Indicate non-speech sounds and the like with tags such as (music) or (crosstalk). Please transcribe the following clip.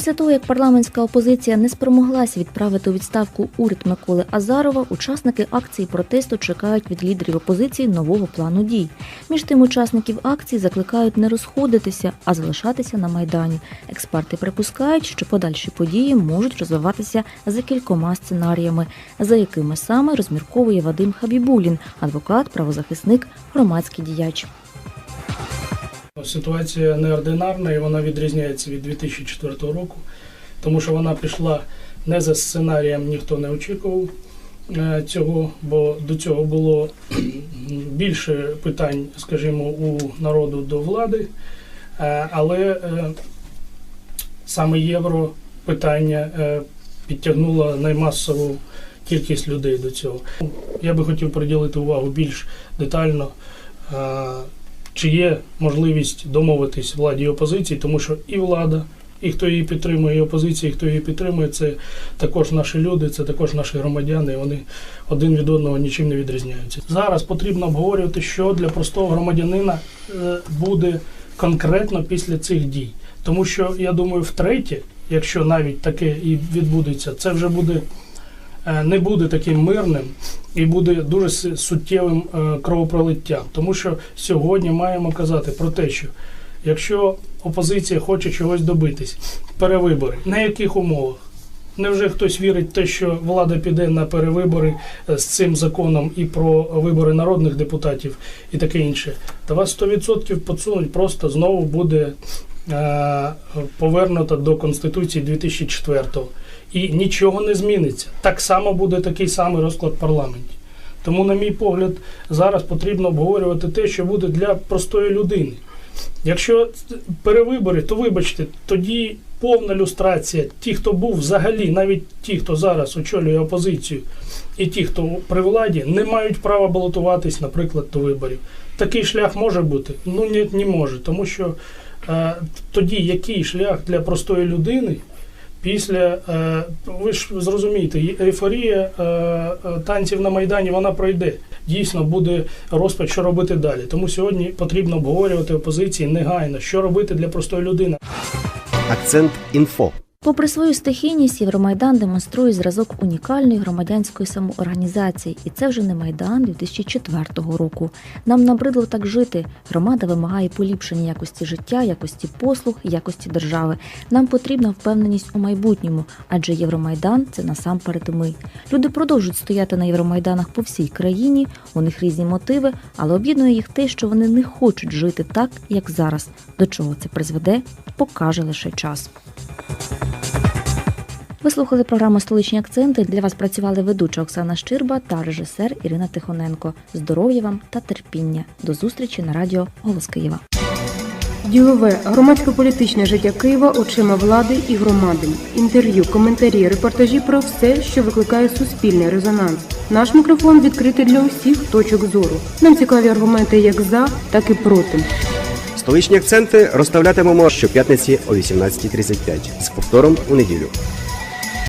Після того, як парламентська опозиція не спромоглася відправити у відставку уряд Миколи Азарова, учасники акції протесту чекають від лідерів опозиції нового плану дій. Між тим, учасників акції закликають не розходитися, а залишатися на майдані. Експерти припускають, що подальші події можуть розвиватися за кількома сценаріями, за якими саме розмірковує Вадим Хабібулін, адвокат, правозахисник, громадський діяч. Ситуація неординарна і вона відрізняється від 2004 року, тому що вона пішла не за сценарієм, ніхто не очікував е, цього, бо до цього було (clears throat) більше питань, скажімо, у народу до влади, Е, але е, саме євро питання підтягнуло наймасову кількість людей до цього. Я би хотів приділити увагу більш детально. Чи є можливість домовитись владі і опозиції, тому що і влада, і хто її підтримує, і опозиція, і хто її підтримує, це також наші люди, це також наші громадяни. Вони один від одного нічим не відрізняються. Зараз потрібно обговорювати, що для простого громадянина е, буде конкретно після цих дій. Тому що я думаю, втретє, якщо навіть таке і відбудеться, це вже буде. е, Не буде таким мирним і буде дуже суттєвим е, кровопролиттям. Тому що сьогодні маємо казати про те, що якщо опозиція хоче чогось добитись, перевибори, на яких умовах? Невже хтось вірить в те, що влада піде на перевибори е, з цим законом і про вибори народних депутатів і таке інше? Та вас 100% подсунуть, просто знову буде е, повернуто до Конституції 2004-го. І нічого не зміниться. Так само буде такий самий розклад парламенті. Тому, на мій погляд, зараз потрібно обговорювати те, що буде для простої людини. Якщо перевибори, то вибачте, тоді повна люстрація. Ті, хто був взагалі, навіть ті, хто зараз очолює опозицію, і ті, хто при владі, не мають права балотуватись, наприклад, до виборів. Такий шлях може бути? Ну ні, не може. Тому що тоді який шлях для простої людини після, е, ви ж зрозумієте, ейфорія е, е, танців на Майдані вона пройде. Дійсно буде розпад, що робити далі. Тому сьогодні потрібно обговорювати опозиції негайно, що робити для простої людини. Акцент інфо. Попри свою стихійність, Євромайдан демонструє зразок унікальної громадянської самоорганізації, і це вже не майдан 2004 року. Нам набридло так жити. Громада вимагає поліпшення якості життя, якості послуг, якості держави. Нам потрібна впевненість у майбутньому, адже Євромайдан це насамперед ми. Люди продовжують стояти на євромайданах по всій країні. У них різні мотиви, але об'єднує їх те, що вони не хочуть жити так, як зараз. До чого це призведе, покаже лише час. Ви слухали програму Столичні акценти. Для вас працювали ведуча Оксана Щирба та режисер Ірина Тихоненко. Здоров'я вам та терпіння. До зустрічі на радіо Голос Києва. Ділове громадсько-політичне життя Києва очима влади і громади. Інтерв'ю, коментарі, репортажі про все, що викликає суспільний резонанс. Наш мікрофон відкритий для усіх точок зору. Нам цікаві аргументи як за, так і проти. Столичні акценти розставлятимемо щоп'ятниці о 18.35 з повтором у неділю.